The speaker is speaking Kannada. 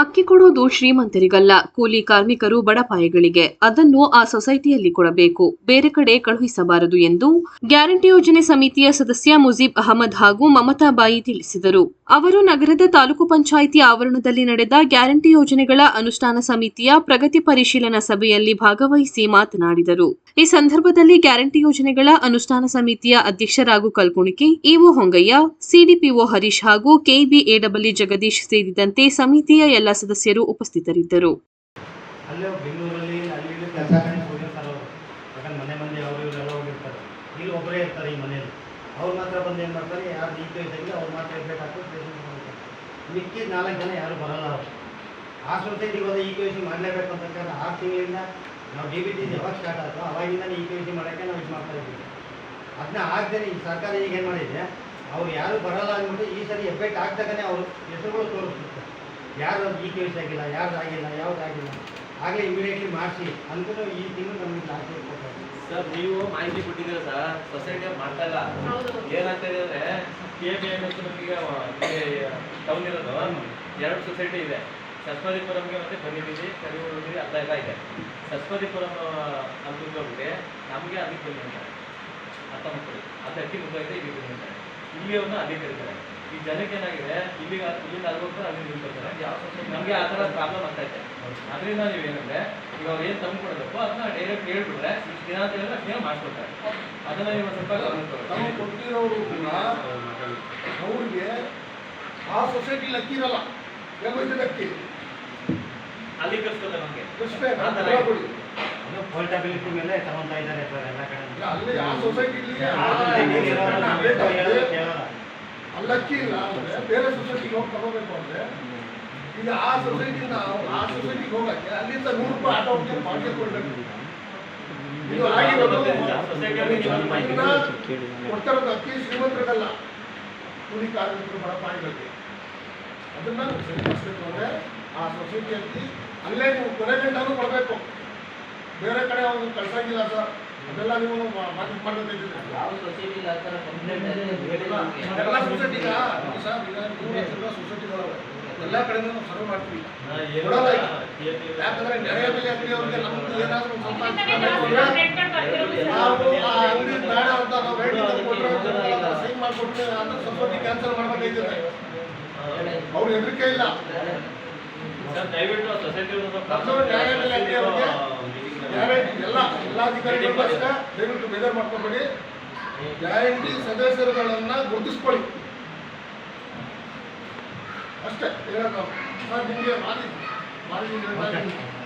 ಅಕ್ಕಿ ಕೊಡೋದು ಶ್ರೀಮಂತರಿಗಲ್ಲ. ಕೂಲಿ ಕಾರ್ಮಿಕರು ಬಡಪಾಯಿಗಳಿಗೆ ಅದನ್ನು ಆ ಸೊಸೈಟಿಯಲ್ಲಿ ಕೊಡಬೇಕು. ಬೇರೆ ಕಡೆ ಕಳುಹಿಸಬಾರದು ಎಂದು ಗ್ಯಾರಂಟಿ ಯೋಜನೆ ಸಮಿತಿಯ ಸದಸ್ಯ ಮುಜೀಬ್ ಅಹಮದ್ ಹಾಗೂ ಮಮತಾ ಬಾಯಿ ತಿಳಿಸಿದರು. ಅವರು ನಗರದ ತಾಲೂಕು ಪಂಚಾಯಿತಿ ಆವರಣದಲ್ಲಿ ನಡೆದ ಗ್ಯಾರಂಟಿ ಯೋಜನೆಗಳ ಅನುಷ್ಠಾನ ಸಮಿತಿಯ ಪ್ರಗತಿ ಪರಿಶೀಲನಾ ಸಭೆಯಲ್ಲಿ ಭಾಗವಹಿಸಿ ಮಾತನಾಡಿದರು. ಈ ಸಂದರ್ಭದಲ್ಲಿ ಗ್ಯಾರಂಟಿ ಯೋಜನೆಗಳ ಅನುಷ್ಠಾನ ಸಮಿತಿಯ ಅಧ್ಯಕ್ಷರಾಗು ಕಲ್ಕುಣಿಕೆ, ಇಒ ಹೊಂಗಯ್ಯ, ಸಿಡಿಪಿಒ ಹರೀಶ್ ಹಾಗೂ ಕೆಬಿಎಡಬ್ಲ್ಯೂ ಜಗದೀಶ್ ಸೇರಿದಂತೆ ಸಮಿತಿಯ ಎಲ್ಲ ಸದಸ್ಯರು ಉಪಸ್ಥಿತರಿದ್ದರು. ಮಿಕ್ಕಿದ ನಾಲ್ಕು ಜನ ಯಾರು ಬರಲ್ಲ ಅವರು. ಆ ಸೊಸೈಟಿಗೆ ಹೋದ ಈ ಕೆ ಸಿ ಮಾಡಲೇಬೇಕು ಅಂತ ಕಾರಣ ಆರು ತಿಂಗಳಿಂದ ನಾವು ಡಿ ಬಿ ಟಿ ಯಾವಾಗ ಸ್ಟಾರ್ಟ್ ಆಯಿತು ಅವಾಗಿಂದ ಈ ಕೆ ಸಿ ಮಾಡೋಕ್ಕೆ ನಾವು ಇದು ಮಾಡ್ತಾ ಇದ್ದೀವಿ. ಅದನ್ನ ಆಗದೇ ಈ ಸರ್ಕಾರ ಈಗ ಏನು ಮಾಡಿದೆ? ಅವ್ರು ಯಾರು ಬರಲ್ಲ ಅಂದ್ಬಿಟ್ಟು ಈ ಸರಿ ಎಫೆಕ್ಟ್ ಆಗ್ದಾಗನೇ ಅವರು. ಹೆಸರುಗಳು ತೋರಿಸ್ಬಿಡ್ತಾರೆ ಯಾರು ಈ ಕೇಸ್ ಆಗಿಲ್ಲ ಯಾರ್ದು ಆಗಿಲ್ಲ ಯಾವ್ದು ಆಗಿಲ್ಲ ಆಗಲೇ ಇಮಿಡಿಯೇಟ್ಲಿ ಮಾಡಿಸಿ ಅಂದ್ರೆ ಈ ತಿಂಗಳು ನಮಗೆ ಲಾಸ್ಟ್ ಕೊಡ್ತಾರೆ ಸರ್ ನೀವು ಮಾಹಿತಿ ಕೊಟ್ಟಿದ್ದೀರಾ ಸರ್? ಸೊಸೈಟಿ ಮಾಡ್ತಾ ಇಲ್ಲ. ಏನಾಗ್ತಾ ಇದೆ ಅಂದ್ರೆ ಕೆ ಬಿ ಎಂ ಎಸ್ ನಮಗೆ ಟೌನ್ ಇರೋದು. ಎರಡು ಸೊಸೈಟಿ ಇದೆ. ಸಸ್ಪತಿಪುರಂಗೆ ಮತ್ತೆ ಬಂದಿದ್ದೀವಿ. ಕರಿವೂರಿಗೆ ಅರ್ಧ ಎಲ್ಲ ಇದೆ. ಸಸ್ಪತಿಪುರಂ ಅಂತ ಹೋಗ್ಬಿಟ್ಟು ನಮಗೆ ಅದಕ್ಕೆ ಅಂತ. ಅರ್ಥ ಮಾಡ್ಕೊಳ್ಳಿ. ಅದು ಅಕ್ಕಿ ಇದೆ ಇಲ್ಲಿ ಬನ್ನಿ ಅಂತಾರೆ ಇಲ್ಲಿ ಅವ್ರನ್ನ ಅದೇ ಕರೀತಾರೆ. ಈ ಜನಕ್ಕೆ ಏನಾಗಿದೆ? ಇಲ್ಲಿಗೆ ಇಲ್ಲಿಂದ ಅಲ್ಲಿ ಹೋಗ್ತಾರೆ ಅಲ್ಲಿ ನಮಗೆ ಆ ಥರ ಪ್ರಾಬ್ಲಮ್ ಆಗ್ತೈತೆ ಇದೆ. ಅದರಿಂದ ನೀವು ಏನಂದ್ರೆ ಈಗ ಅವ್ರು ಏನು ತಂದು ಕೊಡಬೇಕು ಅದನ್ನ ಡೈರೆಕ್ಟ್ ಹೇಳ್ಬಿಟ್ರೆ ಇಷ್ಟು ದಿನ ಅಂತ ಹೇಳಿದ್ರೆ ದಿನ ಮಾಡ್ಕೊಡ್ತಾರೆ. ಅದನ್ನ ನೀವು ಸ್ವಲ್ಪ ಗಮನ ನಾವು ಕೊಟ್ಟಿರೋರು ಕೂಡ ಅವ್ರಿಗೆ ಆ ಸೊಸೈಟಿ ಲಕ್ಕಿ ಇರಲ್ಲ. ಎಲ್ಲಿ ಅಕ್ಕಿ ಅಲ್ಲಿ ಕಳ್ಸ್ಕೊತಾರೆ ನಮಗೆ. ಪೋರ್ಟಬಿಲಿಟಿ ಮೇಲೆ ತಗೊಂತಾ ಇದ್ದಾರೆ ಸರ್ ಎಲ್ಲ ಕಡೆ. ಅಲ್ಲಿ ಆ ಸೊಸೈಟಿಲಿ ಆ ಸೊಸೈಟಿಗೆ ಇರೋರು ನಾವು ಹೇಳೋದು ಕೇಳಲ್ಲ. ಅಲ್ಲಿ ಅಕ್ಕಿ ಇಲ್ಲ ಅಂದ್ರೆ ಬೇರೆ ಸೊಸೈಟಿಗೆ ಹೋಗಿ ತಗೋಬೇಕು ಅಂದ್ರೆ ಈಗ ಆ ಸೊಸೈಟಿನ ಆ ಸೊಸೈಟಿಗೆ ಹೋಗಕ್ಕೆ ಅಲ್ಲಿಂದ ನೂರು ರೂಪಾಯಿ ಆಟೋ ಬಾಡಿಗೆ ಕೊಡ್ಬೇಕು ಇದು ಆಗಿರೋದು ನೀವು ಕೊಡ್ತಾರೋದು ಅಕ್ಕಿ ಶ್ರೀಮಂತರಿಗಲ್ಲ ಕೂಲಿ ಕಾರ್ಮಿಕರು ಬಡಪಾಯಿಗಳಿಗೆ ಅದನ್ನ ಸರಿಪಡಿಸ್ಬೇಕು ಅಂದ್ರೆ ಆ ಸೊಸೈಟಿಯಲ್ಲಿ ಅಲ್ಲೇ ನೀವು ಕೊನೆ ಗಂಟನೂ ಕೊಡಬೇಕು. ಬೇರೆ ಕಡೆ ಅವ್ರು ಕಳ್ಸಂಗಿಲ್ಲ ಸರ್. ಅದೆಲ್ಲ ನೀವು ಮಾಹಿತಿ ಮಾಡಬೇಕಾಗಿದೆ ಯಾವ ಸೊಸೈಟಿ ಆ ಥರ ಕಂಪ್ಲೇಂಟ್ ಎಲ್ಲ ಕಡೆಯಿಂದ ಕಡೆನೂ ಸರ್ವ್ ಮಾಡ್ತೀವಿ. ಯಾಕಂದ್ರೆ ನ್ಯಾಯ ಬೆಲೆ ಅಂಗಡಿ ಅವ್ರಿಗೆ ನಮ್ದು ಏನಾದರೂ ಸ್ವಲ್ಪ ನಾವು ಆ ಅಂಗಡಿ ಬೇಡ ಅಂತ ನಾವು ಕೊಟ್ಟರೆ ಸೈನ್ ಅದನ್ನ ಕ್ಯಾನ್ಸಲ್ ಹೆದರಿಕೆ ಇಲ್ಲ. ಸರ್ ದಯವಿಟ್ಟು ಸೊಸೈಟಿ ನ್ಯಾಯ ಬೆಲೆ ಅಂಗಡಿ ಅವ್ರಿಗೆ ಗ್ಯಾರಂಟಿ ಎಲ್ಲ ದಯವಿಟ್ಟು ಬೇಜಾರು ಮಾಡ್ಕೊಬೇಡಿ ಗ್ಯಾರಂಟಿ ಸದಸ್ಯರುಗಳನ್ನ ಗುರುತಿಸ್ಕೊಳ್ಳಿ. ಅಷ್ಟೇ ಹೇಳೋದು ಸರ್ ನಿಮಗೆ ಮಾಹಿತಿ ಮಾಹಿತಿ